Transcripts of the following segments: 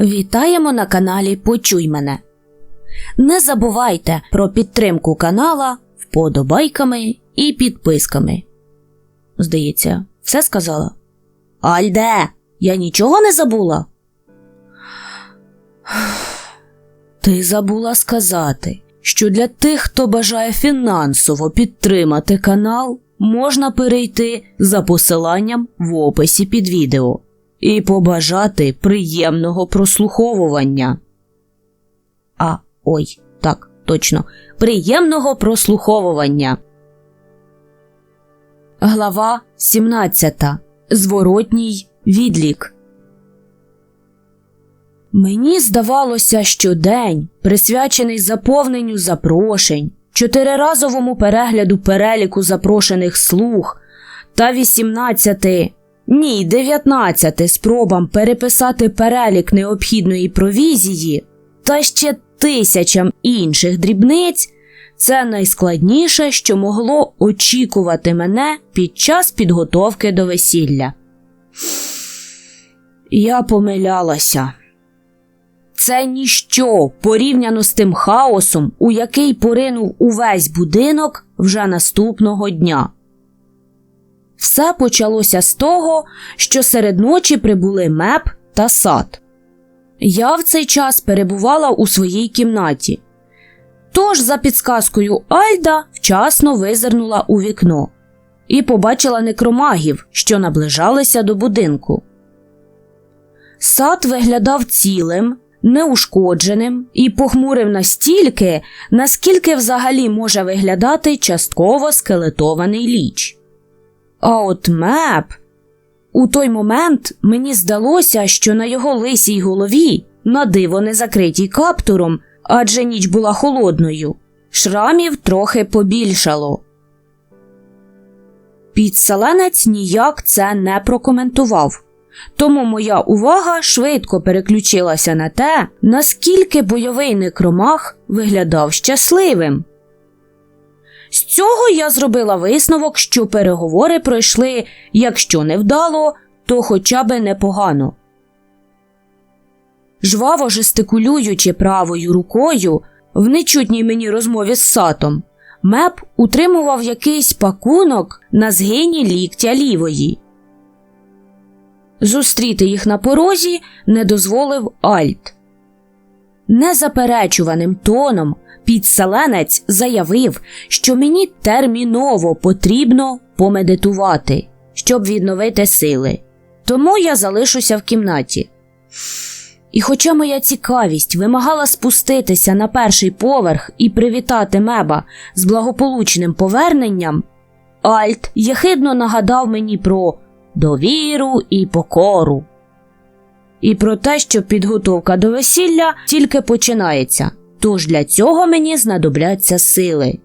Вітаємо на каналі Почуй мене. Не забувайте про підтримку канала вподобайками і підписками. Здається, все сказала. Альде, я нічого не забула. Ти забула сказати, що для тих, хто бажає фінансово підтримати канал, можна перейти за посиланням в описі під відео і побажати приємного прослуховування. А, ой, так, точно, приємного прослуховування. Глава 17. Зворотній відлік. Мені здавалося, що день, присвячений заповненню запрошень, чотириразовому перегляду переліку запрошених слуг та 18, ні, 19 спробам переписати перелік необхідної провізії та ще тисячам інших дрібниць, це найскладніше, що могло очікувати мене під час підготовки до весілля. Я помилялася. Це ніщо порівняно з тим хаосом, у який поринув увесь будинок вже наступного дня. Все почалося з того, що серед ночі прибули меп та сад. Я в цей час перебувала у своїй кімнаті. Тож, за підсказкою Альда, вчасно визирнула у вікно і побачила некромагів, що наближалися до будинку. Сад виглядав цілим, неушкодженим і похмурив настільки, наскільки взагалі може виглядати частково скелетований ліч. А от меп. У той момент мені здалося, що на його лисій голові, на диво не закритій каптуром, адже ніч була холодною, шрамів трохи побільшало. Підселенець ніяк це не прокоментував, тому моя увага швидко переключилася на те, наскільки бойовий некромах виглядав щасливим. З цього я зробила висновок, що переговори пройшли, якщо не вдало, то хоча би непогано. Жваво жестикулюючи правою рукою в нечутній мені розмові з сатом, меп утримував якийсь пакунок на згині ліктя лівої. Зустріти їх на порозі не дозволив Альт. Незаперечуваним тоном підселенець заявив, що мені терміново потрібно помедитувати, щоб відновити сили. Тому я залишуся в кімнаті. І хоча моя цікавість вимагала спуститися на перший поверх і привітати меба з благополучним поверненням, Альт єхидно нагадав мені про довіру і покору. І про те, що підготовка до весілля тільки починається, тож для цього мені знадобляться сили.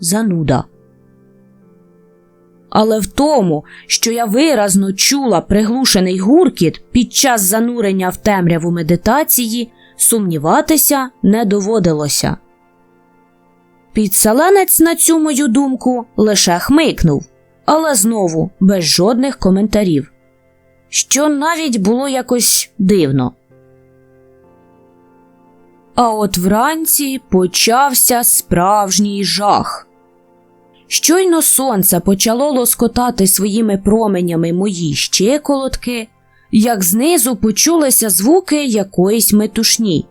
Зануда. Але в тому, що я виразно чула приглушений гуркіт під час занурення в темряву медитації, сумніватися не доводилося. Підселенець, на цю мою думку, лише хмикнув, але знову без жодних коментарів, що навіть було якось дивно. А от вранці почався справжній жах. Щойно сонце почало лоскотати своїми променями мої щиколотки, як знизу почулися звуки якоїсь метушні.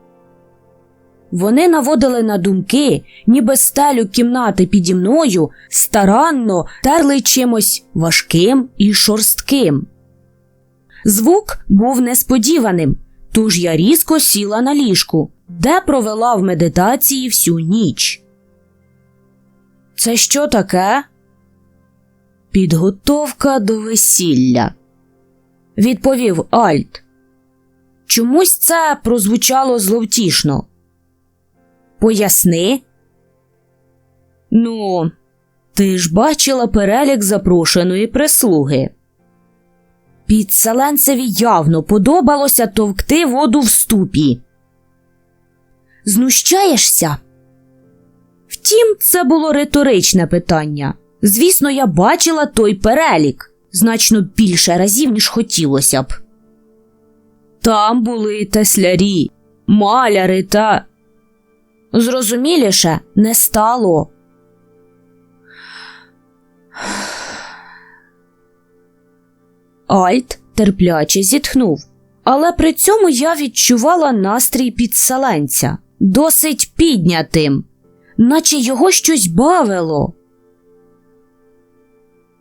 Вони наводили на думки, ніби стелю кімнати піді мною старанно терли чимось важким і шорстким. Звук був несподіваним, тож я різко сіла на ліжку, де провела в медитації всю ніч. Це що таке? Підготовка до весілля, відповів Альт. Чомусь це прозвучало зловтішно. Поясни. Ну, ти ж бачила перелік запрошеної прислуги. Підселенцеві явно подобалося товкти воду в ступі. Знущаєшся? Втім, це було риторичне питання. Звісно, я бачила той перелік значно більше разів, ніж хотілося б. Там були теслярі, маляри та. Зрозуміліше не стало. Альт терпляче зітхнув, але при цьому я відчувала настрій підселенця досить піднятим, наче його щось бавило.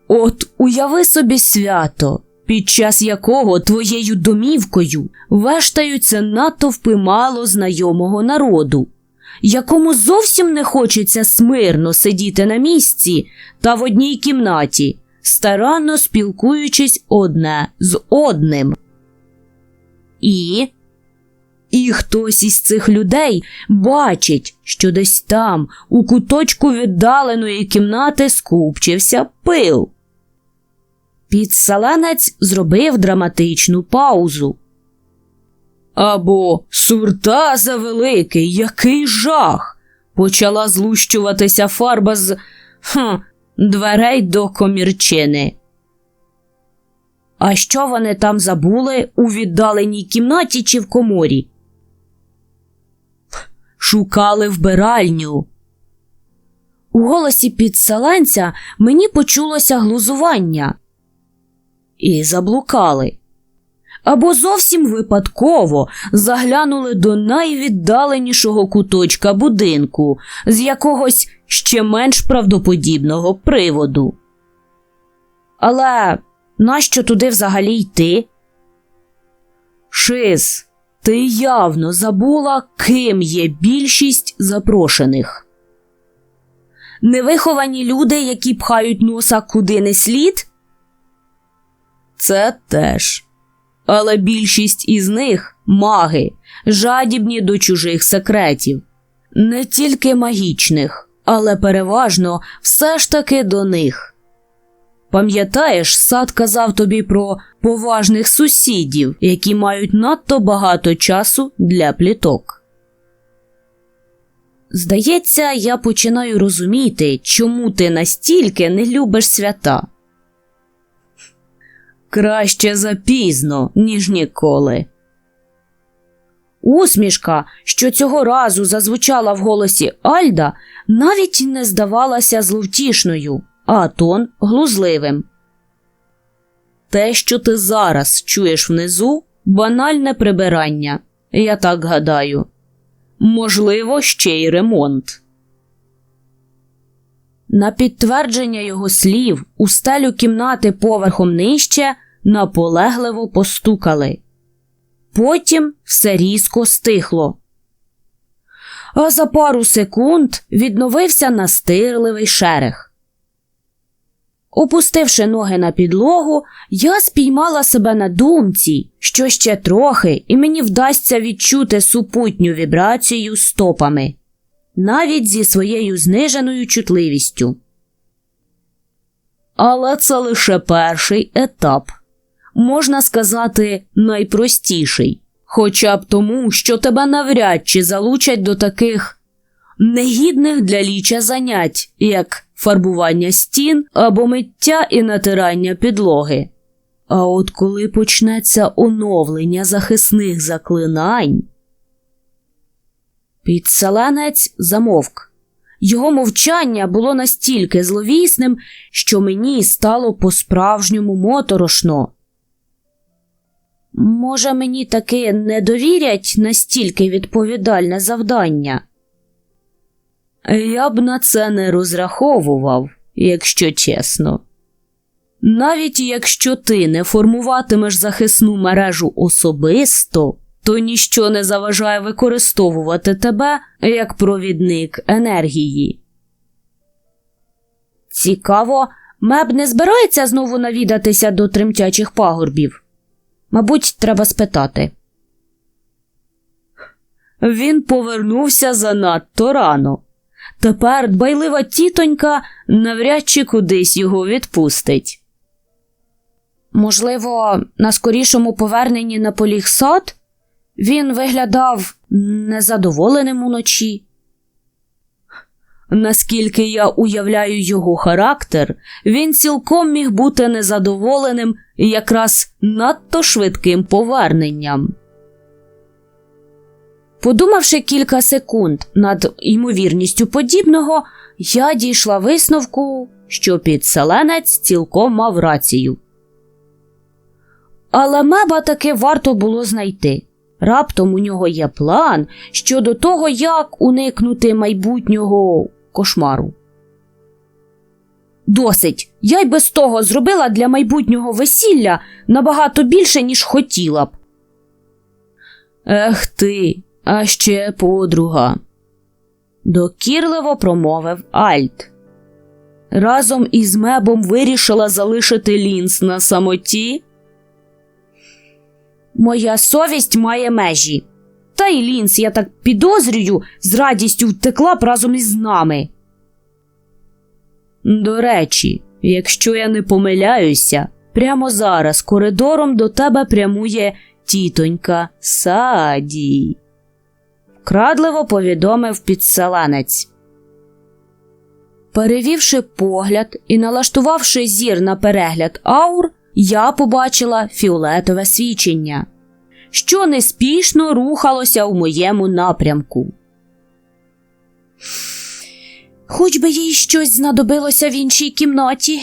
От уяви собі свято, під час якого твоєю домівкою вештаються натовпи мало знайомого народу, якому зовсім не хочеться смирно сидіти на місці та в одній кімнаті, старанно спілкуючись одне з одним. І і хтось із цих людей бачить, що десь там, у куточку віддаленої кімнати, скупчився пил. Підселенець зробив драматичну паузу. Або сурта завеликий, який жах. Почала злущуватися фарба з хм, дверей до комірчини. А що вони там забули у віддаленій кімнаті чи в коморі? Шукали вбиральню. У голосі підселенця мені почулося глузування. І заблукали. Або зовсім випадково заглянули до найвіддаленішого куточка будинку з якогось ще менш правдоподібного приводу. Але нащо туди взагалі йти? Шиз, ти явно забула, ким є більшість запрошених. Невиховані люди, які пхають носа куди не слід? Це теж. Але більшість із них маги, жадібні до чужих секретів, не тільки магічних, але переважно все ж таки до них. Пам'ятаєш, сад казав тобі про поважних сусідів, які мають надто багато часу для пліток. Здається, я починаю розуміти, чому ти настільки не любиш свята. Краще запізно, ніж ніколи. Усмішка, що цього разу зазвучала в голосі Альда, навіть не здавалася зловтішною, а тон глузливим. Те, що ти зараз чуєш внизу, банальне прибирання, я так гадаю. Можливо, ще й ремонт. На підтвердження його слів у стелю кімнати поверхом нижче наполегливо постукали. Потім все різко стихло. А за пару секунд відновився настирливий шерех. Опустивши ноги на підлогу, я спіймала себе на думці, що ще трохи, і мені вдасться відчути супутню вібрацію стопами навіть зі своєю зниженою чутливістю. Але це лише перший етап, можна сказати, найпростіший, хоча б тому, що тебе навряд чи залучать до таких негідних для ліча занять, як фарбування стін або миття і натирання підлоги. А от коли почнеться оновлення захисних заклинань. Підселенець замовк. Його мовчання було настільки зловісним, що мені стало по-справжньому моторошно. Може, мені таки не довірять настільки відповідальне завдання? Я б на це не розраховував, якщо чесно. Навіть якщо ти не формуватимеш захисну мережу особисто то ніщо не заважає використовувати тебе як провідник енергії. Цікаво, меб не збирається знову навідатися до тремтячих пагорбів. Мабуть, треба спитати. Він повернувся занадто рано. Тепер дбайлива тітонька навряд чи кудись його відпустить. Можливо, на скорішому поверненні на поліг сад він виглядав незадоволеним уночі. Наскільки я уявляю його характер, він цілком міг бути незадоволеним якраз надто швидким поверненням. Подумавши кілька секунд над ймовірністю подібного, я дійшла висновку, що підселенець цілком мав рацію. Але меба таки варто було знайти. Раптом у нього є план щодо того, як уникнути майбутнього кошмару. Досить. Я й без того зробила для майбутнього весілля набагато більше, ніж хотіла б. Ех ти, а ще подруга. Докірливо промовив Альт. Разом із мебом вирішила залишити лінс на самоті. Моя совість має межі. Та й лінс, я так підозрюю, з радістю втекла б разом із нами. До речі, якщо я не помиляюся, прямо зараз коридором до тебе прямує тітонька Саді. Вкрадливо повідомив підселенець. Перевівши погляд і налаштувавши зір на перегляд аур, я побачила фіолетове свічення, що неспішно рухалося у моєму напрямку. Хоч би їй щось знадобилося в іншій кімнаті.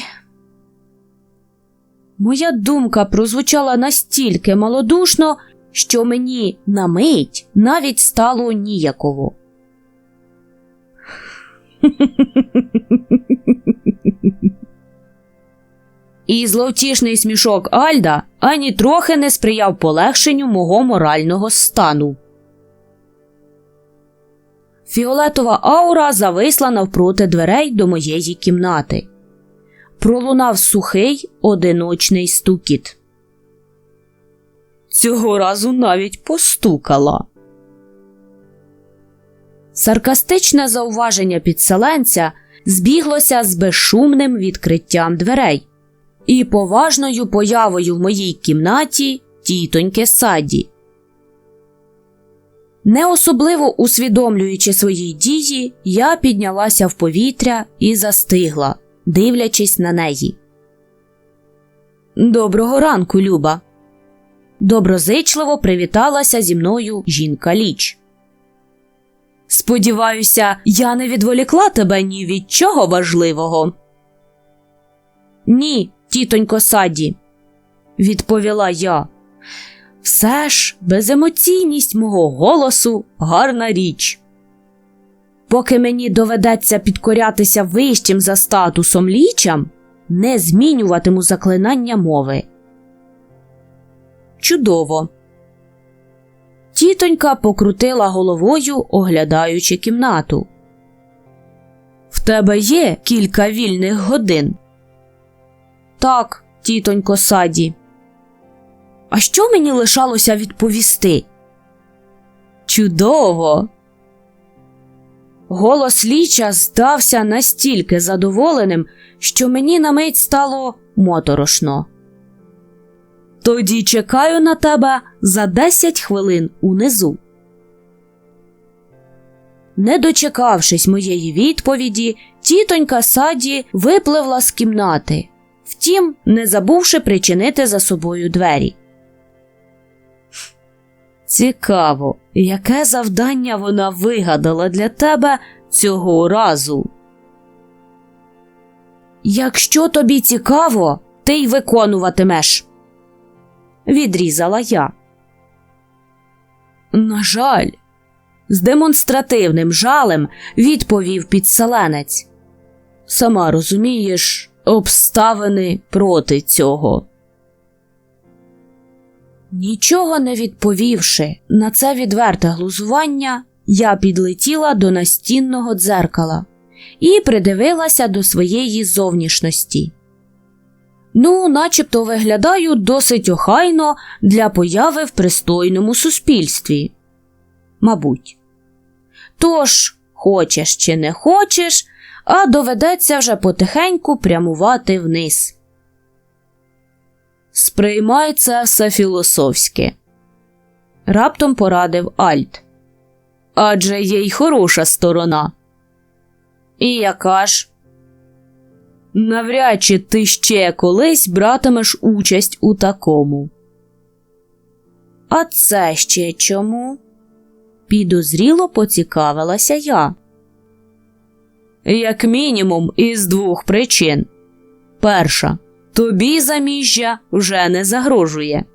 Моя думка прозвучала настільки малодушно, що мені на мить навіть стало ніяково. І зловтішний смішок Альда ані трохи не сприяв полегшенню мого морального стану. Фіолетова аура зависла навпроти дверей до моєї кімнати. Пролунав сухий одиночний стукіт. Цього разу навіть постукала. Саркастичне зауваження підселенця збіглося з безшумним відкриттям дверей і поважною появою в моїй кімнаті тітоньки Саді. Не особливо усвідомлюючи свої дії, я піднялася в повітря і застигла, дивлячись на неї. Доброго ранку, Люба. Доброзичливо привіталася зі мною жінка ліч. Сподіваюся, я не відволікла тебе ні від чого важливого. Ні, тітонько Саді, відповіла я. Все ж беземоційність мого голосу гарна річ. Поки мені доведеться підкорятися вищим за статусом лічам, не змінюватиму заклинання мови. Чудово. Тітонька покрутила головою, оглядаючи кімнату. В тебе є кілька вільних годин. Так, тітонько саді. А що мені лишалося відповісти? Чудово. Голос ліча здався настільки задоволеним, що мені на мить стало моторошно. Тоді чекаю на тебе за 10 хвилин унизу. Не дочекавшись моєї відповіді, тітонька саді випливла з кімнати, втім, не забувши причинити за собою двері. Цікаво, яке завдання вона вигадала для тебе цього разу. Якщо тобі цікаво, ти й виконуватимеш, відрізала я. На жаль, з демонстративним жалем відповів підселенець. Сама розумієш, обставини проти цього. Нічого не відповівши на це відверте глузування, я підлетіла до настінного дзеркала і придивилася до своєї зовнішності. Ну, начебто виглядаю досить охайно для появи в пристойному суспільстві. Мабуть. Тож, хочеш чи не хочеш, а доведеться вже потихеньку прямувати вниз. Сприймай це все філософське, раптом порадив Альт. Адже є й хороша сторона. І яка ж? Навряд чи ти ще колись братимеш участь у такому. А це ще чому? Підозріло поцікавилася я. Як мінімум, із двох причин. Перша, тобі заміжжя вже не загрожує.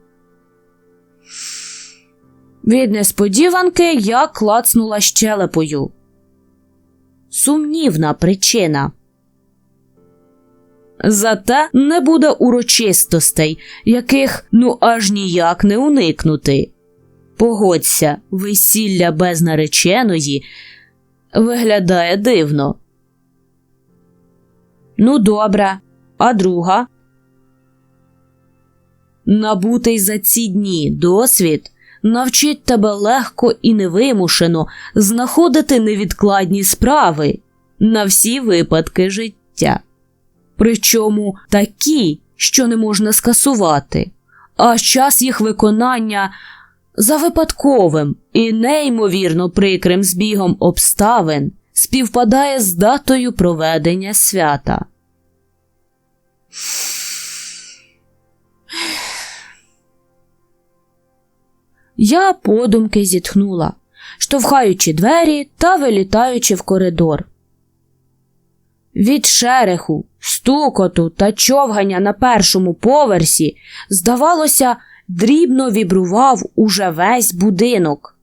Від несподіванки я клацнула щелепою. Сумнівна причина. Зате не буде урочистостей, яких ну аж ніяк не уникнути. Погодься, весілля без нареченої виглядає дивно. Ну, добре, а друга. Набутий за ці дні досвід навчить тебе легко і невимушено знаходити невідкладні справи на всі випадки життя. Причому такі, що не можна скасувати, а час їх виконання за випадковим і неймовірно прикрим збігом обставин співпадає з датою проведення свята. Я подумки зітхнула, штовхаючи двері та вилітаючи в коридор. Від шереху, стукоту та човгання на першому поверсі, здавалося, дрібно вібрував уже весь будинок.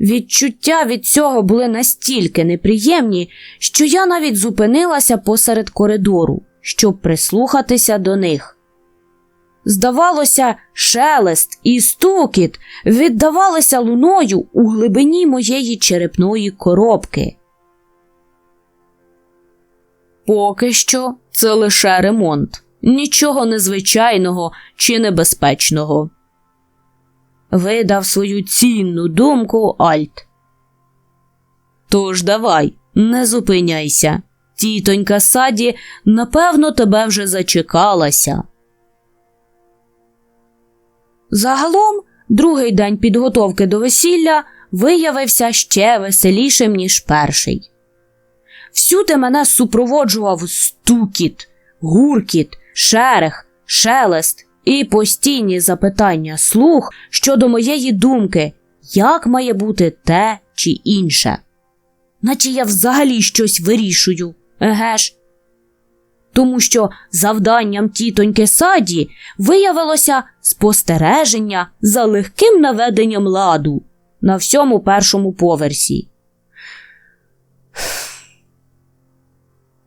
Відчуття від цього були настільки неприємні, що я навіть зупинилася посеред коридору, щоб прислухатися до них. Здавалося, шелест і стукіт віддавалися луною у глибині моєї черепної коробки. Поки що це лише ремонт, нічого незвичайного чи небезпечного. Видав свою цінну думку Альт. Тож давай, не зупиняйся. Тітонька саді, напевно, тебе вже зачекалася. Загалом, другий день підготовки до весілля виявився ще веселішим, ніж перший. Всюди мене супроводжував стукіт, гуркіт, шерех, шелест і постійні запитання слух щодо моєї думки, як має бути те чи інше. Наче я взагалі щось вирішую, еге ж. Тому що завданням тітоньки саді виявилося спостереження за легким наведенням ладу на всьому першому поверсі.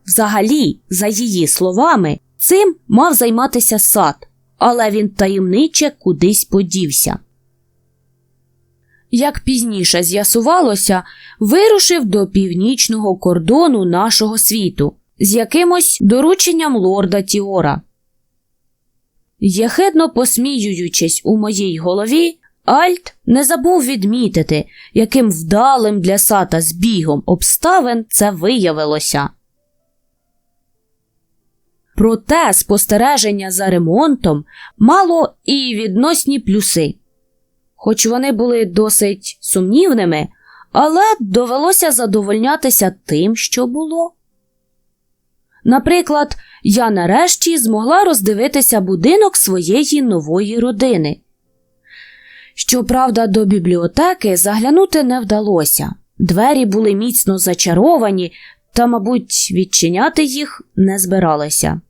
Взагалі, за її словами, цим мав займатися сад, але він таємниче кудись подівся. Як пізніше з'ясувалося, вирушив до північного кордону нашого світу з якимось дорученням лорда Тіора. Єхидно посміюючись у моїй голові, Альт не забув відмітити, яким вдалим для сата збігом обставин це виявилося. Проте спостереження за ремонтом мало і відносні плюси. Хоч вони були досить сумнівними, але довелося задовольнятися тим, що було. Наприклад, я нарешті змогла роздивитися будинок своєї нової родини. Щоправда, до бібліотеки заглянути не вдалося. Двері були міцно зачаровані, та, мабуть, відчиняти їх не збиралися.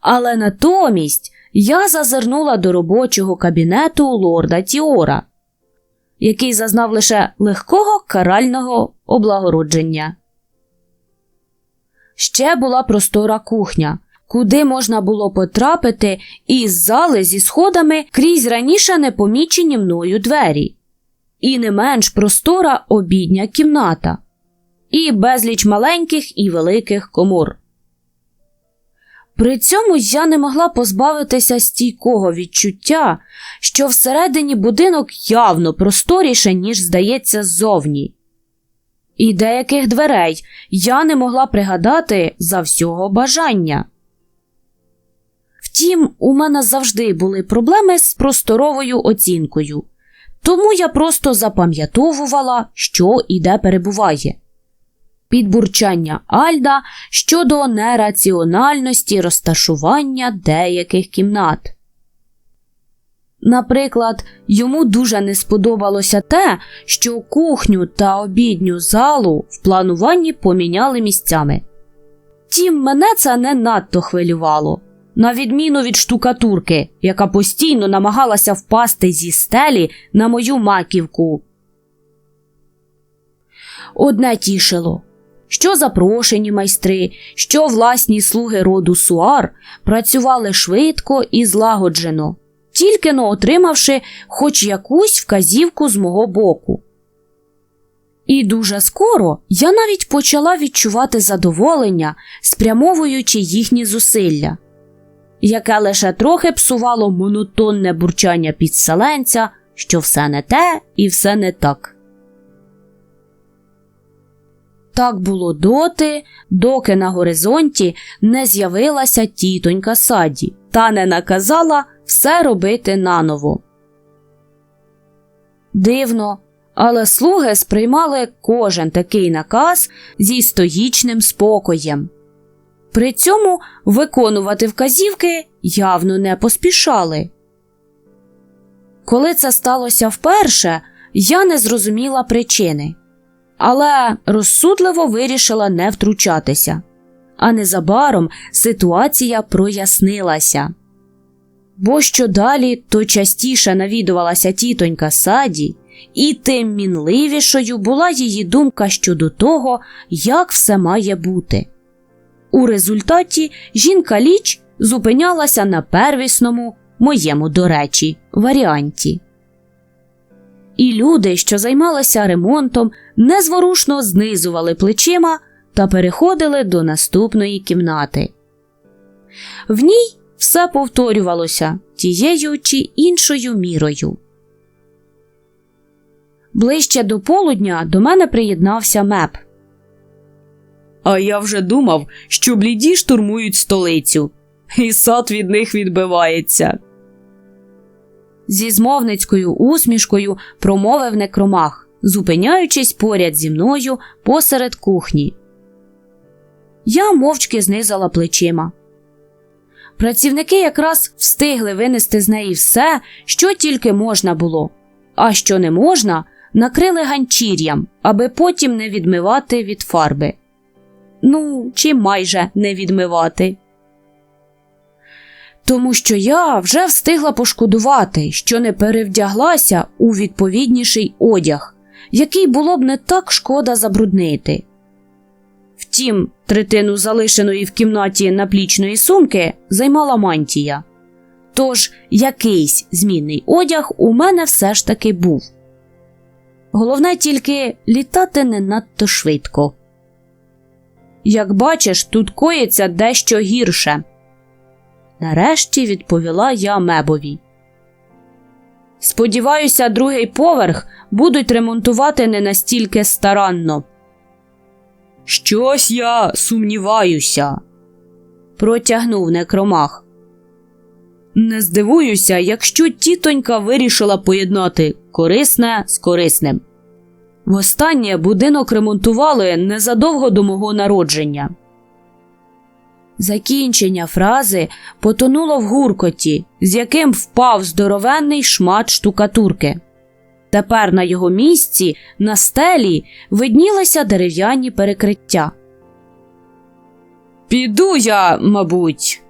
Але натомість я зазирнула до робочого кабінету лорда Тіора, який зазнав лише легкого карального облагородження. Ще була простора кухня, куди можна було потрапити із зали зі сходами крізь раніше непомічені мною двері, і не менш простора обідня кімната, і безліч маленьких і великих комор. При цьому я не могла позбавитися стійкого відчуття, що всередині будинок явно просторіше, ніж здається ззовні. І деяких дверей я не могла пригадати за всього бажання. Втім, у мене завжди були проблеми з просторовою оцінкою, тому я просто запам'ятовувала, що і де перебуває. Підбурчання Альда щодо нераціональності розташування деяких кімнат. Наприклад, йому дуже не сподобалося те, що кухню та обідню залу в плануванні поміняли місцями. Тім мене це не надто хвилювало, на відміну від штукатурки, яка постійно намагалася впасти зі стелі на мою маківку. Одне тішило, що запрошені майстри, що власні слуги роду Суар працювали швидко і злагоджено, тільки но отримавши хоч якусь вказівку з мого боку. І дуже скоро я навіть почала відчувати задоволення, спрямовуючи їхні зусилля, яке лише трохи псувало монотонне бурчання підселенця, що все не те і все не так. Так було доти, доки на горизонті не з'явилася тітонька саді та не наказала все робити наново. Дивно, але слуги сприймали кожен такий наказ зі стоїчним спокоєм. При цьому виконувати вказівки явно не поспішали. Коли це сталося вперше, я не зрозуміла причини, але розсудливо вирішила не втручатися. А незабаром ситуація прояснилася. Бо що далі, то частіше навідувалася тітонька саді, і тим мінливішою була її думка щодо того, як все має бути. У результаті жінка ліч зупинялася на первісному, моєму, до речі, варіанті. І люди, що займалися ремонтом, незворушно знизували плечима та переходили до наступної кімнати. В ній все повторювалося тією чи іншою мірою. Ближче до полудня до мене приєднався меп. А я вже думав, що бліді штурмують столицю, і сад від них відбивається. Зі змовницькою усмішкою промовив некромах, зупиняючись поряд зі мною посеред кухні. Я мовчки знизала плечима. Працівники якраз встигли винести з неї все, що тільки можна було, а що не можна, накрили ганчір'ям, аби потім не відмивати від фарби. Ну, чи майже не відмивати. Тому що я вже встигла пошкодувати, що не перевдяглася у відповідніший одяг, який було б не так шкода забруднити. Втім, третину залишеної в кімнаті наплічної сумки займала мантія. Тож якийсь змінний одяг у мене все ж таки був. Головне тільки літати не надто швидко. Як бачиш, тут коїться дещо гірше. Нарешті відповіла я мебові. Сподіваюся, другий поверх будуть ремонтувати не настільки старанно. Щось я сумніваюся. Протягнув некромах. Не здивуюся, якщо тітонька вирішила поєднати корисне з корисним. Востаннє будинок ремонтували незадовго до мого народження. Закінчення фрази потонуло в гуркоті, з яким впав здоровенний шмат штукатурки. Тепер на його місці на стелі виднілися дерев'яні перекриття. Піду я, мабуть.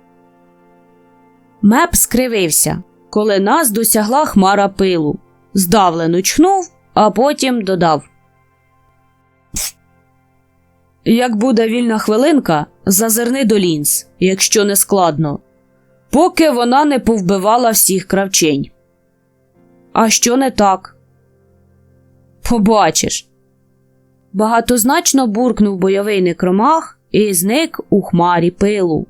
Меп скривився, коли нас досягла хмара пилу, здавлено чхнув, а потім додав. Як буде вільна хвилинка, зазирни до лінз, якщо не складно, поки вона не повбивала всіх кравчень. А що не так? Побачиш. Багатозначно буркнув бойовий некромах і зник у хмарі пилу.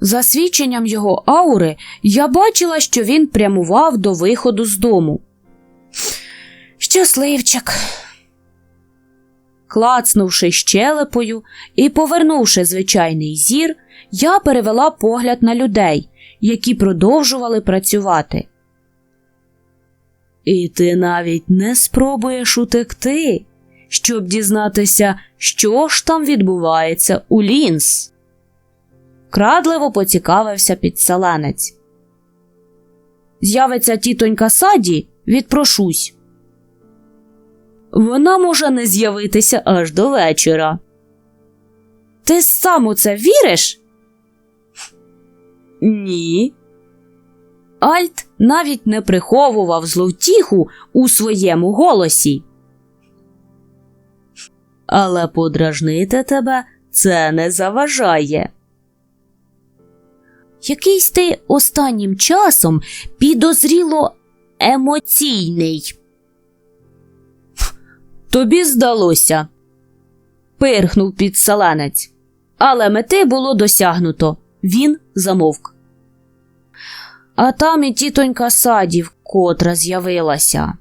За свідченням його аури, я бачила, що він прямував до виходу з дому. Щасливчик. Клацнувши щелепою і повернувши звичайний зір, я перевела погляд на людей, які продовжували працювати. І ти навіть не спробуєш утекти, щоб дізнатися, що ж там відбувається у лінс. Крадливо поцікавився підселенець. з'явиться тітонька саді, відпрошусь. Вона може не з'явитися аж до вечора. Ти сам у це віриш? Ні. Альт навіть не приховував зловтіху у своєму голосі. Але подражнити тебе це не заважає. Якийсь ти останнім часом підозріло емоційний. Тобі здалося. пирхнув підселенець. Але мети було досягнуто. Він замовк. А там і тітонька садів, котра з'явилася.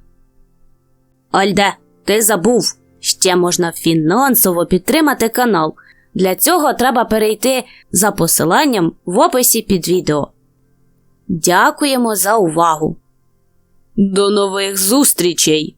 Альде, ти забув. Ще можна фінансово підтримати канал. Для цього треба перейти за посиланням в описі під відео. Дякуємо за увагу! До нових зустрічей!